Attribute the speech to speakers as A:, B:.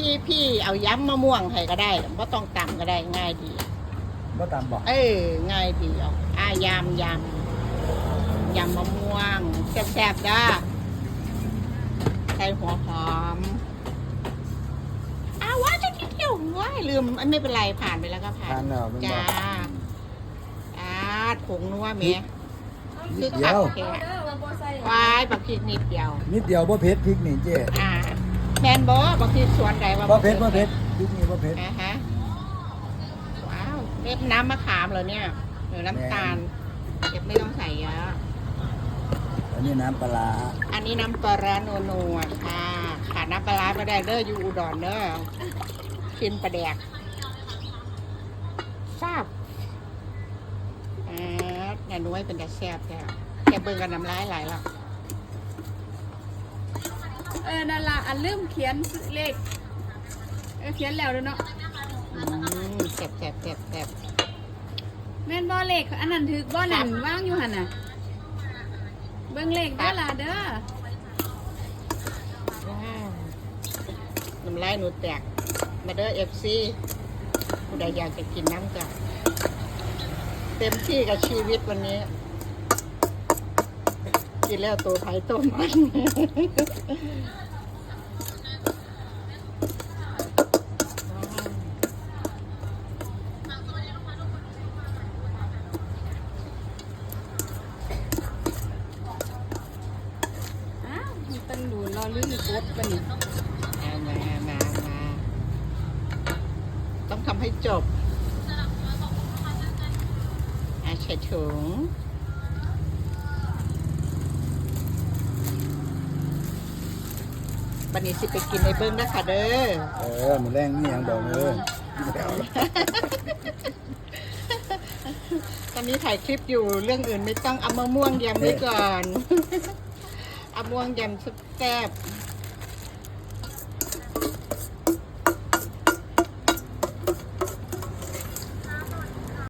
A: พี่พี่เอาย้ำมะม่วงให้ก็ได้ไม่ต้องตำก็ได้ง่ายดี
B: บ่ตามบอก
A: เออง่ายดีเอาอายำยำยำมะม่วงแซ่บๆด้าใส่หัวหอมอ้าวว่าจะคิดเที่ยวว้ายลืมอันไม่เป็นไรผ่านไปแล้วก็ผ่าน
B: ทานแล้วมันบ
A: จ้า
B: อก
A: อาผงนัวเมีย
B: นิดเดียว
A: แค่
C: เด้อว่าบ่ใส่
A: วายบักพริกนิดเดียว
B: นิดเดียวบ่เผ็ดพริกนี่เจ๊
A: อ่า แมนบอบักพริกสวนใดว่า
B: บ่เผ็ดบ่เผ็ดพริกนี่บ่เผ็ด
A: อ่าฮะว้าวเม็ดน้ำมะขามเหรอเนี่ยหรือน้ำตาลเก็บไม่ต้องใส่เยอะ
B: อันนี้น้ำปลาร้า
A: อันนี้น้ำปลาร้านัวๆค่ะขาดน้ำปลาร้าไม่ได้เด้ออยู่อุดรเด้อกินปลาแดกทราบอ่าแน่นุ้ยเป็นแต่แซ่บแท้แค่เบิ่งกันน้ำลายไหลหรอก
C: เออนั่นล่ะอันลืมเขียนเลขเออเขียนแล้วเด้อเนาะ
A: อืมแซ่บแซ่บแซ่บแซ่บ
C: แม่นบ่เลขอันนั้นถึกบ่นั่นวางอยู่หั่นน่ะเบิ่งเลขเด้อล่ะเด้อ
A: ว้าวน้ำลายหนูแตก มาเด้อเอฟซีผู้ใดอยากจะกินน้ำจ้ะเต็มที่กับชีวิตวันนี้ กินแล้วตัวไผ่ตัวมัน
C: อ้าวมันตั้งดูรอลืมกดปะนี่
A: มามามามาต้องทำให้จบอาใส่ถุง บันนี้สิไปกินในเบิ้งนะคะเด้อ
B: เออมื้อแรงนี่หยังบอกเลยกินแล้ว
A: ตอนนี้ถ่ายคลิปอยู่เรื่องอื่นไม่ต้องเอามะม่วงยำไว้ก่อน เอามะม่วงยำแซ่บๆ